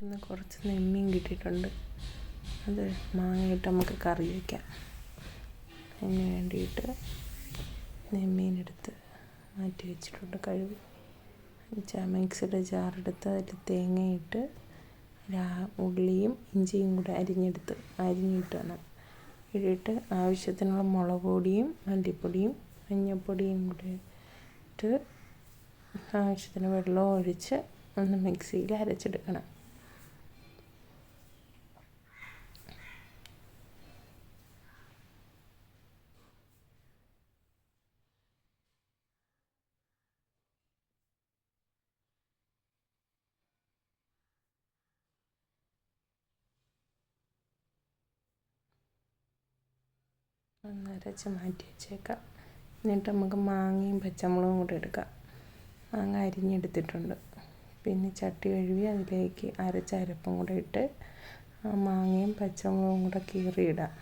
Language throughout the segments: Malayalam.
നമുക്കിന്ന് കുറച്ച് നെമ്മീൻ കിട്ടിയിട്ടുണ്ട്. അത് മാങ്ങയിട്ട് നമുക്ക് കറി വയ്ക്കാം അതിന് വേണ്ടിയിട്ട് നെമ്മീനെടുത്ത് മാറ്റി വെച്ചിട്ടുണ്ട് കഴുകി. മിക്സിയുടെ ജാറെടുത്ത് അതിൽ തേങ്ങയിട്ട് ഉള്ളിയും ഇഞ്ചിയും കൂടെ അരിഞ്ഞെടുത്ത് അരിഞ്ഞിട്ട് വേണം. ഇട്ടിട്ട് ആവശ്യത്തിനുള്ള മുളക് പൊടിയും മല്ലിപ്പൊടിയും മഞ്ഞൾപ്പൊടിയും കൂടെ ഇട്ട് ആവശ്യത്തിന് വെള്ളവും ഒഴിച്ച് ഒന്ന് മിക്സിയിൽ അരച്ചെടുക്കണം. ഒന്ന് മാറ്റി വെച്ചേക്കാം. എന്നിട്ട് നമുക്ക് മാങ്ങയും പച്ചമുളകും കൂടെ എടുക്കാം. മാങ്ങ അരിഞ്ഞെടുത്തിട്ടുണ്ട്. പിന്നെ ചട്ടി കഴുകി അതിലേക്ക് അരച്ച അരപ്പും കൂടെ ഇട്ട് ആ മാങ്ങയും പച്ചമുളകും കൂടെ കീറിയിടാം.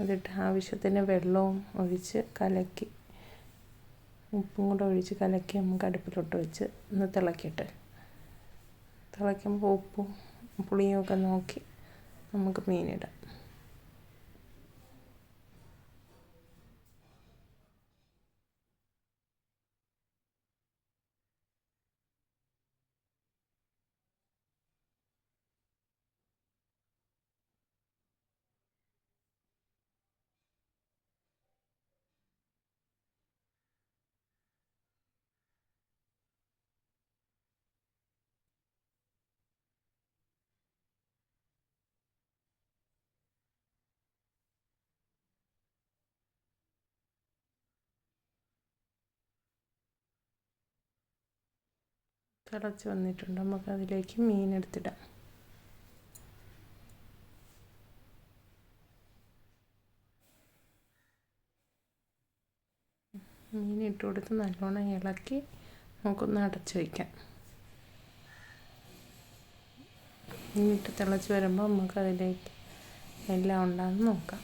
അതിട്ട് ആവശ്യത്തിന് വെള്ളവും ഒഴിച്ച് കലക്കി ഉപ്പും കൂടെ ഒഴിച്ച് കലക്കി നമുക്ക് അടുപ്പിലോട്ട് വെച്ച് ഒന്ന് തിളക്കട്ടെ തിളയ്ക്കുമ്പോൾ ഉപ്പും പുളിയും ഒക്കെ നോക്കി നമുക്ക് മീനിടാം. തിളച്ച് വന്നിട്ടുണ്ട്. അതിലേക്ക് മീൻ ഇട്ട് കൊടുത്ത് നല്ലോണം ഇളക്കി നമുക്കൊന്ന് അടച്ചു വയ്ക്കാം മീനിട്ട് തിളച്ച് വരുമ്പോൾ നമുക്ക് അതിലേക്ക് എല്ലാം ഉണ്ടാകുന്ന നോക്കാം.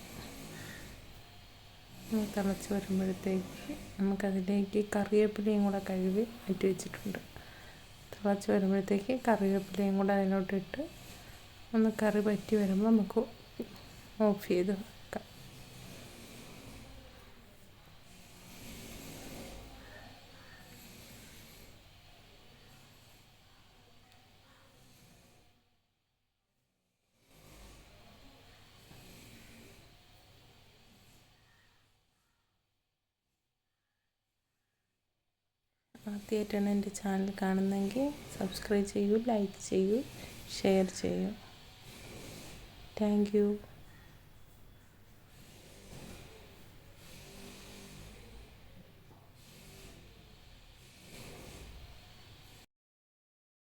തിളച്ച് വരുമ്പോഴത്തേക്ക് നമുക്കതിലേക്ക് കറിവേപ്പിലയും കൂടെ കഴുകി മാറ്റി വെച്ചിട്ടുണ്ട്. തിളച്ച് വരുമ്പോഴത്തേക്ക് കറിവേപ്പിലയും കൂടെ അതിലോട്ടിട്ട് ഒന്ന് കറി പറ്റി വരുമ്പോൾ നമുക്ക് ഓഫ് ചെയ്ത് ആദ്യമായിട്ടാണ് എന്റെ ചാനൽ കാണുന്നതെങ്കിൽ സബ്സ്ക്രൈബ് ചെയ്യൂ ലൈക്ക് ചെയ്യൂ ഷെയർ ചെയ്യൂ. താങ്ക്